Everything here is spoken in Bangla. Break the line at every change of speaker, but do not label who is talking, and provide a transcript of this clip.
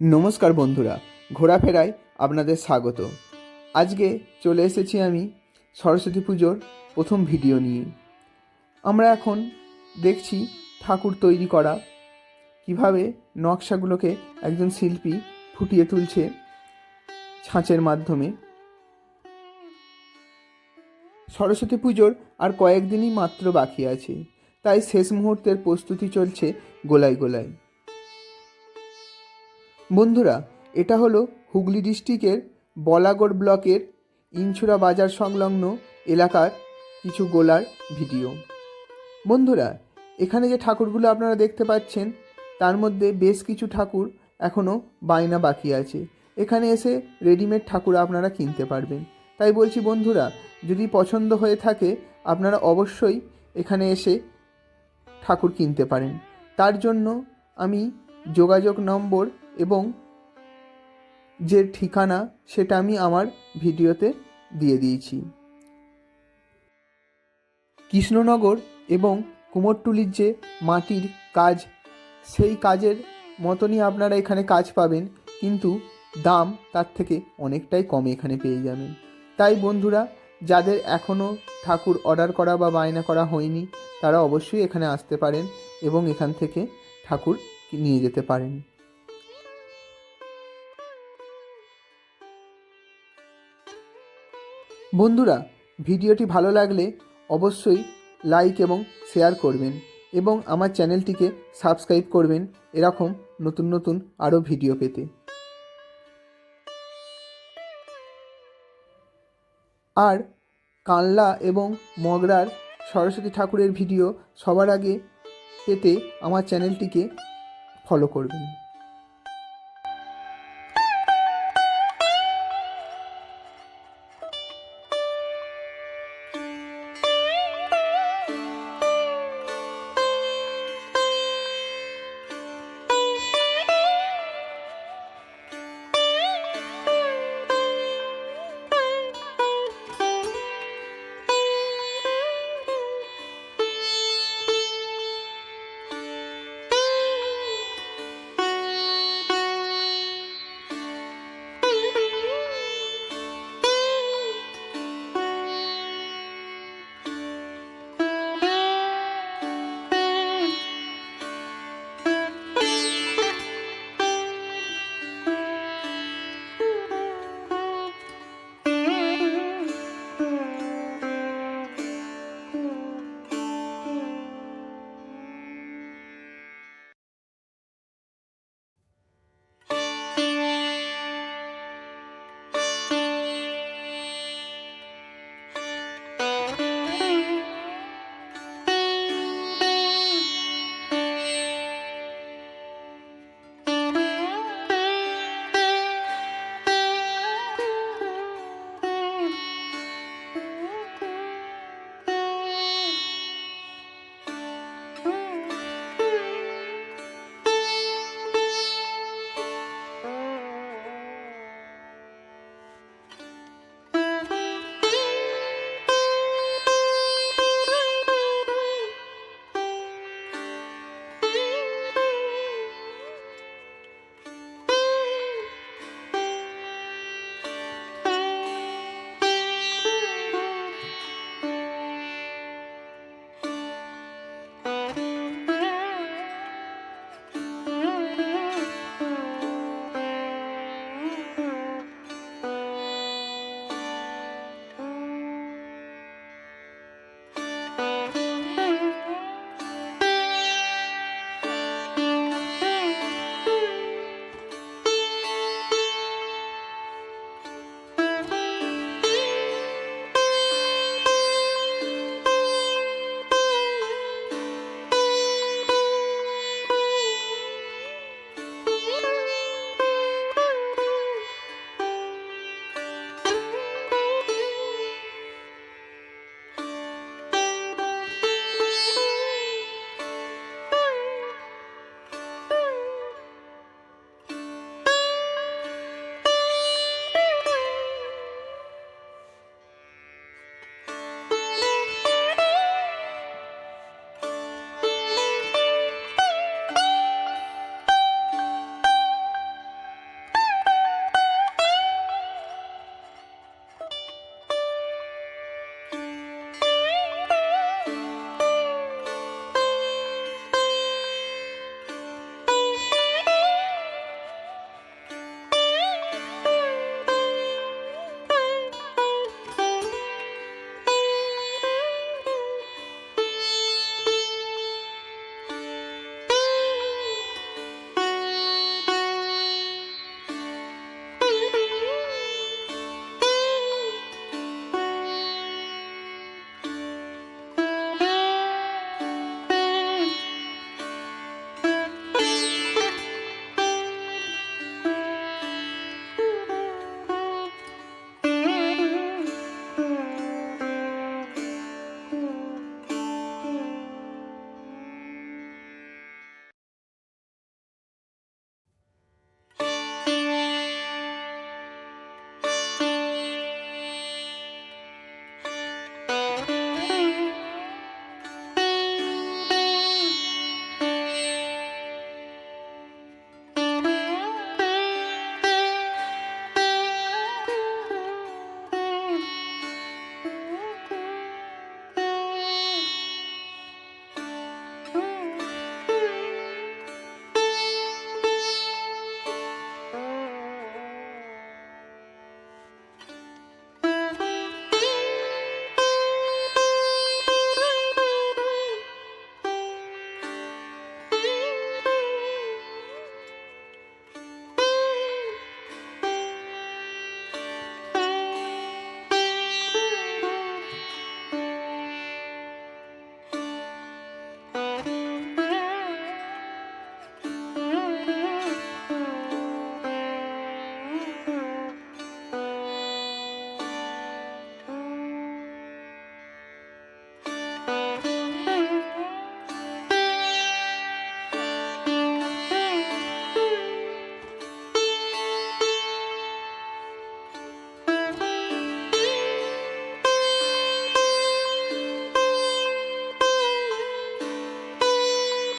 নমস্কার বন্ধুরা, ঘোরাফেরায় আপনাদের স্বাগত। আজকে চলে এসেছি আমি সরস্বতী পুজোর প্রথম ভিডিও নিয়ে। আমরা এখন দেখছি ঠাকুর তৈরি করা, কীভাবে নকশাগুলোকে একজন শিল্পী ফুটিয়ে তুলছে ছাঁচের মাধ্যমে। সরস্বতী পুজোর আর কয়েকদিনই মাত্র বাকি আছে, তাই শেষ মুহূর্তের প্রস্তুতি চলছে গোলায় গোলায়। বন্ধুরা, এটা হলো হুগলি ডিস্ট্রিক্টের বলাগড় ব্লকের ইনছুরা বাজার সংলগ্ন এলাকার কিছু গোলার ভিডিও। বন্ধুরা, এখানে যে ঠাকুরগুলো আপনারা দেখতে পাচ্ছেন, তার মধ্যে বেশ কিছু ঠাকুর এখনও বায়না বাকি আছে। এখানে এসে রেডিমেড ঠাকুর আপনারা কিনতে পারবেন। তাই বলছি বন্ধুরা, যদি পছন্দ হয়ে থাকে, আপনারা অবশ্যই এখানে এসে ঠাকুর কিনতে পারেন। তার জন্য আমি যোগাযোগ নম্বর এবং যে ঠিকানা সেটা আমি আমার ভিডিওতে দিয়ে দিয়েছি। কৃষ্ণনগর এবং কুমোরটুলির যে মাটির কাজ, সেই কাজের মতনই আপনারা এখানে কাজ পাবেন, কিন্তু দাম তার থেকে অনেকটাই কমে এখানে পেয়ে যাবেন। তাই বন্ধুরা, যাদের এখনও ঠাকুর অর্ডার করা বা বায়না করা হয়নি, তারা অবশ্যই এখানে আসতে পারেন এবং এখান থেকে ঠাকুর নিয়ে যেতে পারেন। বন্ধুরা, ভিডিওটি ভালো লাগলে অবশ্যই লাইক এবং শেয়ার করবেন এবং আমার চ্যানেলটিকে সাবস্ক্রাইব করবেন। এরকম নতুন নতুন আরও ভিডিও পেতে। আর কানলা এবং মগরার সরস্বতী ঠাকুরের ভিডিও সবার আগে পেতে আমার চ্যানেলটিকে ফলো করবেন।